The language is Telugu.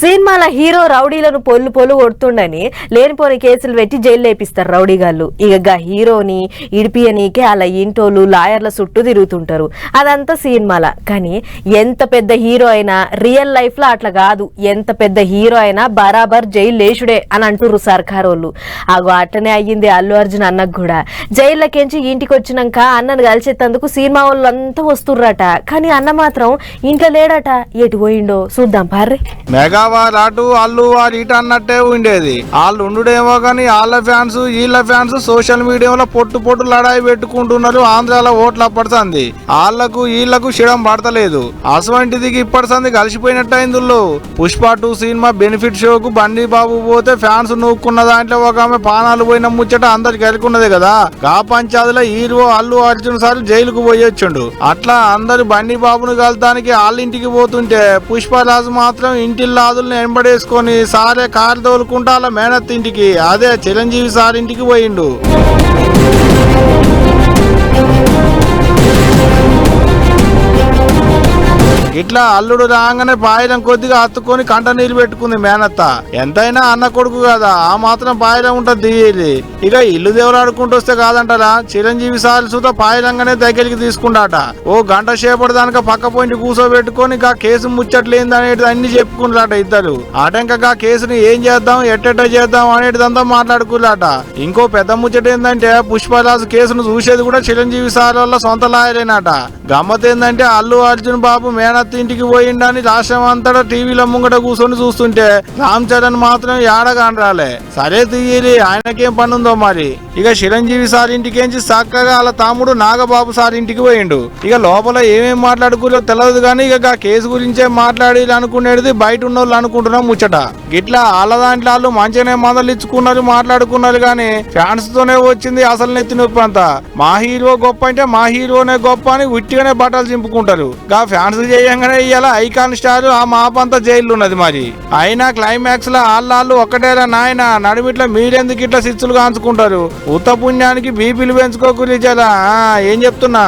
సినిమాల హీరో రౌడీలను పొల్లు పొల్లు కొడుతుండని లేనిపోని కేసులు పెట్టి జైలు లేపిస్తారు రౌడీగాళ్ళు. ఇక గా హీరోని ఇడిపియనీకే అలా ఇంటోళ్ళు లాయర్ల చుట్టూ తిరుగుతుంటారు. అదంతా సినిమాల. కానీ ఎంత పెద్ద హీరో అయినా రియల్ లైఫ్లో అట్లా కాదు. ఎంత పెద్ద హీరో అయినా బరాబర్ జైలు లేచుడే అని అంటుర్రు సర్కారోళ్ళు. అగో అట్టనే అయ్యింది అల్లు అర్జున్ అన్నకు కూడా. జైల్లోకించి ఇంటికి వచ్చినాక అన్నను కలిసేటందుకు సినిమా వాళ్ళు అంతా వస్తుర్రట. కానీ అన్న మాత్రం ఇంట్లో లేడట. ఎటు పోయిండో చూద్దాం పార్రి. వారు అటు అల్లు వారు ఇటు అన్నట్టే ఉండేది. వాళ్ళు ఉండుడేమో కానీ వాళ్ళ ఫ్యాన్స్ వీళ్ళ ఫ్యాన్స్ సోషల్ మీడియాలో పొట్టు పొట్టు లడాయి పెట్టుకుంటున్నారు ఆంధ్రాలో ఓట్లు అప్పడుతుంది. వాళ్ళకు వీళ్ళకు శిడం పడతలేదు. అసవంటిది ఇప్పటిసంది కలిసిపోయినట్టు అయింది పుష్ప టూ సినిమా బెనిఫిట్ షోకు బండి బాబు పోతే ఫ్యాన్స్ నూక్కున్న దాంట్లో ఒక ఆమె పానాలు పోయిన ముచ్చట అందరికి ఎరుకున్నది కదా. గా పంచాయతీలో హీరో అల్లు అర్జున్ సార్ జైలుకు పోయొచ్చుండు అట్లా అందరు బండి బాబును కలతానికి వాళ్ళ ఇంటికి పోతుంటే పుష్పరాజు మాత్రం ఇంటిల్లాదుల్ని వెంబడేసుకొని సారే కారు తోలుకుంటా వాళ్ళ మేనత్ ఇంటికి అదే చిరంజీవి సార్ ఇంటికి పోయిండు. ఇట్లా అల్లుడు రాగానే పాయడం కొద్దిగా అత్తుకొని కంట నీరు పెట్టుకుంది మేనత్త. ఎంతైనా అన్న కొడుకు కదా ఆ మాత్రం పాయడం ఉంటుంది ఇక ఇల్లు దేవులాడుకుంటూ వస్తే కాదంటారా చిరంజీవి సార్లు సుత పాయలంగానే దగ్గరికి తీసుకుంటాట. ఓ గంట సేపటి దానిక పక్క పోయింటి కూర్చోబెట్టుకొని ఇక కేసు ముచ్చట్లేదు అనేది అన్ని చెప్పుకుంటారట ఇద్దరు. ఆటంకగా కేసుని ఏం చేద్దాం ఎట్టెట్ట చేద్దాం అనేటిదంతా మాట్లాడుకున్నాట ఇంకో పెద్ద ముచ్చట ఏంటంటే పుష్పరాజు కేసును చూసేది కూడా చిరంజీవి సార్ వల్ల సొంత లాయరేనట. గమ్మత్ ఏంటంటే అల్లు అర్జున్ బాబు మేనత్ ఇంటికి పోయిండని రాష్ట్రం అంతటా టీవీలో ముంగట కూర్చొని చూస్తుంటే రామ్ చరణ్ మాత్రం ఏడగాని రాలే సరే తీయరి ఆయనకేం పనుందో మరి. ఇక చిరంజీవి సార్ ఇంటికేంచి చక్కగా వాళ్ళ తమ్ముడు నాగబాబు సార్ ఇంటికి పోయిండు. ఇక లోపల ఏమేం మాట్లాడుకులో తెలియదు కానీ ఇక కేసు గురించే మాట్లాడి అనుకునేది బయట ఉన్న వాళ్ళు అనుకుంటున్నాం ముచ్చట. గిట్లా వాళ్ళ దాంట్లో వాళ్ళు మంచిగానే మందలు ఇచ్చుకున్నారు మాట్లాడుకున్నారు కానీ ఫ్యాన్స్ తోనే వచ్చింది అసలు నెత్తి నొప్పి అంతా. మా హీరో గొప్ప అంటే మా హీరోనే గొప్ప అని ఉట్టిగానే బట్టలు చింపుకుంటారు. గా ఫ్యాన్స్ చేయంగానే ఐకాన్ స్టార్ ఆ మాపంతా జైలు ఉన్నది మరి అయినా క్లైమాక్స్లో ఆళ్ళు ఒక్కటేరా నాయన నడుమిట్లా మీరెందుకు ఇట్లా సిచ్చులు కాంచుకుంటారు ఉత్త పుణ్యానికి బీపీలు పెంచుకోకూరి ఏం చెప్తున్నా?